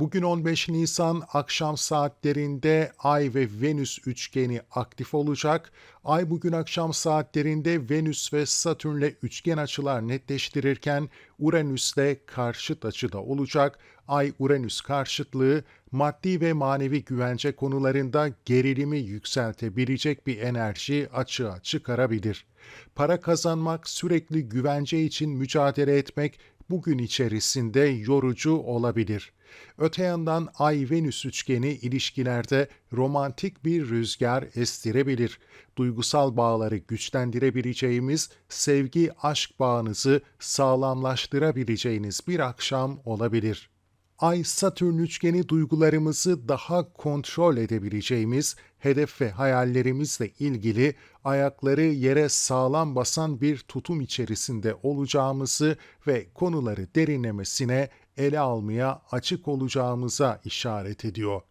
Bugün 15 Nisan akşam saatlerinde Ay ve Venüs üçgeni aktif olacak. Ay bugün akşam saatlerinde Venüs ve Satürn'le üçgen açılar netleştirirken Uranüs'le karşıt açıda olacak. Ay-Uranüs karşıtlığı maddi ve manevi güvence konularında gerilimi yükseltebilecek bir enerji açığa çıkarabilir. Para kazanmak, sürekli güvence için mücadele etmek bugün içerisinde yorucu olabilir. Öte yandan Ay-Venüs üçgeni ilişkilerde romantik bir rüzgar estirebilir. Duygusal bağları güçlendirebileceğimiz, sevgi aşk bağınızı sağlamlaştırabileceğiniz bir akşam olabilir. Ay-Satürn üçgeni duygularımızı daha kontrol edebileceğimiz, hedef ve hayallerimizle ilgili ayakları yere sağlam basan bir tutum içerisinde olacağımızı ve konuları derinlemesine ele almaya açık olacağımıza işaret ediyor.